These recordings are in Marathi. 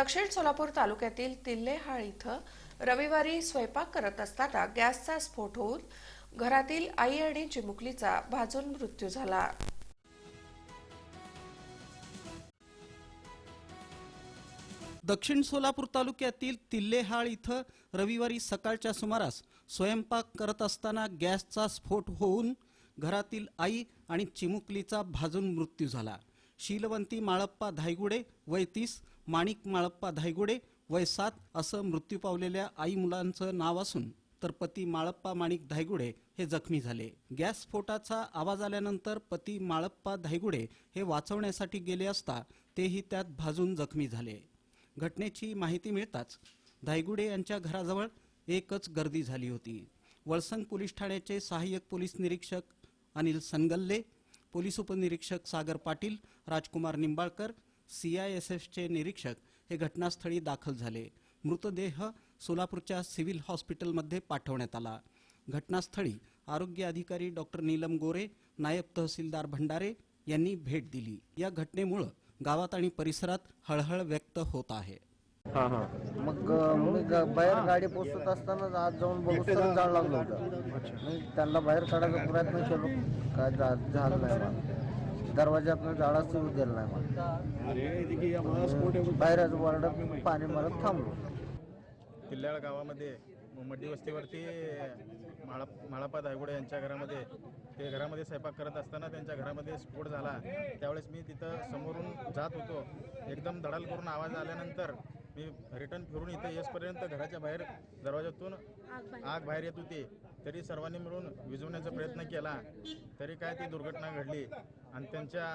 दक्षिण सोलापूर तालुक्यातील तिल्लेहाळ इथं रविवारी स्वयंपाक करत असताना गॅसचा स्फोट होऊन घरातील आई आणि चिमुकलीचा भाजून मृत्यू झाला. दक्षिण सोलापूर तालुक्यातील तिल्लेहाळ इथं रविवारी सकाळच्या सुमारास स्वयंपाक करत असताना गॅसचा स्फोट होऊन घरातील आई आणि चिमुकलीचा भाजून मृत्यू झाला. शीलवंती माळप्पा धायगुडे वय तीस माणिक माळप्पा धायगुडे वय सात असं मृत्यू पावलेल्या आई मुलांचं नाव असून तर पती माळप्पा माणिक धायगुडे हे जखमी झाले. गॅस स्फोटाचा आवाज आल्यानंतर पती माळप्पा धायगुडे हे वाचवण्यासाठी गेले असता तेही त्यात भाजून जखमी झाले. घटनेची माहिती मिळताच धायगुडे यांच्या घराजवळ एकच गर्दी झाली होती. वळसंग पोलीस ठाण्याचे सहाय्यक पोलीस निरीक्षक अनिल सनगल्ले पोलीस उपनिरीक्षक सागर पाटील राजकुमार निंबाळकर सीआयएसएफचे निरीक्षक हे घटनास्थळी दाखल झाले. मृतदेह सोलापूरच्या सिव्हिल हॉस्पिटलमध्ये पाठवण्यात आला. घटनास्थळी आरोग्य अधिकारी डॉक्टर नीलम गोरे नायब तहसीलदार भंडारे यांनी भेट दिली. या घटनेमुळं गावात आणि परिसरात हळहळ व्यक्त होत आहे. हा हा. मग मी बाहेर गाडी पोचत असताना आज जाऊन बघू जाळ लागलं होतं. त्यांना बाहेर काढायचा प्रयत्न केलो. काय झालं नाही. मला दरवाज्यातनं जाळाच येऊ दिलं नाही मला बाहेरच वरडत पाणी मारत थांबलो. किल्ल्याळ गावामध्ये मड्डी वस्तीवरती माळा माळापा धायगुडे यांच्या घरामध्ये ते घरामध्ये स्वयंपाक करत असताना त्यांच्या घरामध्ये स्फोट झाला. त्यावेळेस मी तिथं समोरून जात होतो. एकदम धडाल करून आवाज आल्यानंतर मी रिटर्न फिरून इथं येसपर्यंत घराच्या बाहेर दरवाजातून आग बाहेर येत होती. तरी सर्वांनी मिळून विझवण्याचा प्रयत्न केला. तरी काय ती दुर्घटना घडली? आणि त्यांच्या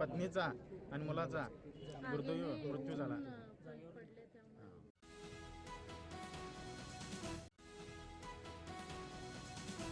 पत्नीचा आणि मुलाचा दुर्दैव मृत्यू झाला.